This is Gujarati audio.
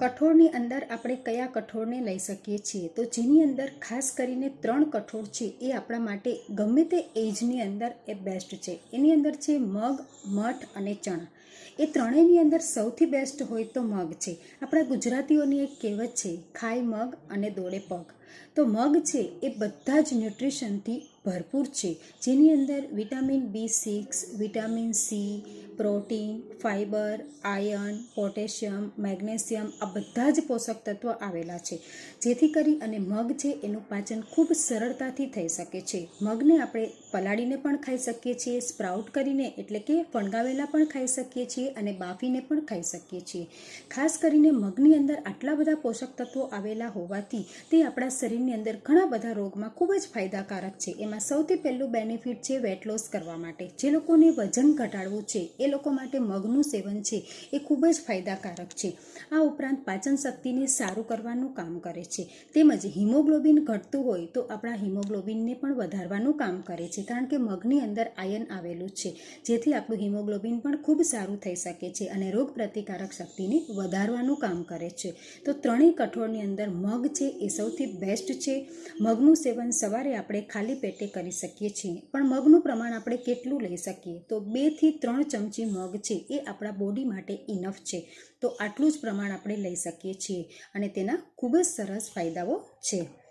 કઠોળની અંદર આપણે કયા કઠોળને લઈ શકીએ છીએ? તો જેની અંદર ખાસ કરીને ત્રણ કઠોળ છે, એ આપણા માટે ગમે તે એજની અંદર એ બેસ્ટ છે. એની અંદર છે મગ, મઠ અને ચણા. એ ત્રણેયની અંદર સૌથી બેસ્ટ હોય તો મગ છે. આપણા ગુજરાતીઓની એક કહેવત છે, ખાય મગ અને દોડે પગ. તો મગ છે એ બધા જ ન્યુટ્રિશનથી ભરપૂર છે. જેની અંદર vitamin B six, vitamin C, protein fibre iron potassium, magnesium આ બધા જ પોષક તત્વો આવેલા છે. જેથી કરી અને મગ છે એનું પાચન ખૂબ સરળતાથી થઈ શકે છે. મગને આપણે પલાળીને પણ ખાઈ શકીએ છીએ, સ્પ્રાઉટ કરીને એટલે કે ફણગાવેલા પણ ખાઈ શકીએ છીએ અને બાફીને પણ ખાઈ શકીએ છીએ. ખાસ કરીને મગની અંદર આટલા બધા પોષક તત્વો આવેલા હોવાથી તે આપણા શરીરની અંદર ઘણા બધા રોગમાં ખૂબ જ ફાયદાકારક છે. એમાં સૌથી પહેલું બેનિફિટ છે વેટ લોસ કરવા માટે. જે લોકોને વજન ઘટાડવું છે, એ લોકો માટે મગનું સેવન છે, એ ખૂબ જ ફાયદાકારક છે. આ ઉપરાંત પાચન શક્તિને સારું કરવાનું કામ કરે છે. તેમજ હિમોગ્લોબિન ઘટતું હોય તો આપણા હિમોગ્લોબિનને પણ વધારવાનું કામ કરે છે. કારણ કે મગની અંદર આયન આવેલું છે. જેથી આપણું હિમોગ્લોબિન પણ ખૂબ સારું થઈ શકે છે અને રોગ પ્રતિકારક શક્તિને વધારવાનું કામ કરે છે. તો ત્રણેય કઠોળની અંદર મગ છે એ સૌથી બેસ્ટ છે. મગનું સેવન સવારે આપણે ખાલી પેટે કરી શકીએ છીએ. પણ મગનું પ્રમાણ આપણે કેટલું લઈ શકીએ? તો બેથી ત્રણ ચમચી મગ છે એ આપણા બોડી માટે ઇનફ છે. તો આટલું જ પ્રમાણ આપણે લઈ શકીએ છીએ અને તેના ખૂબ જ સરસ ફાયદાઓ છે.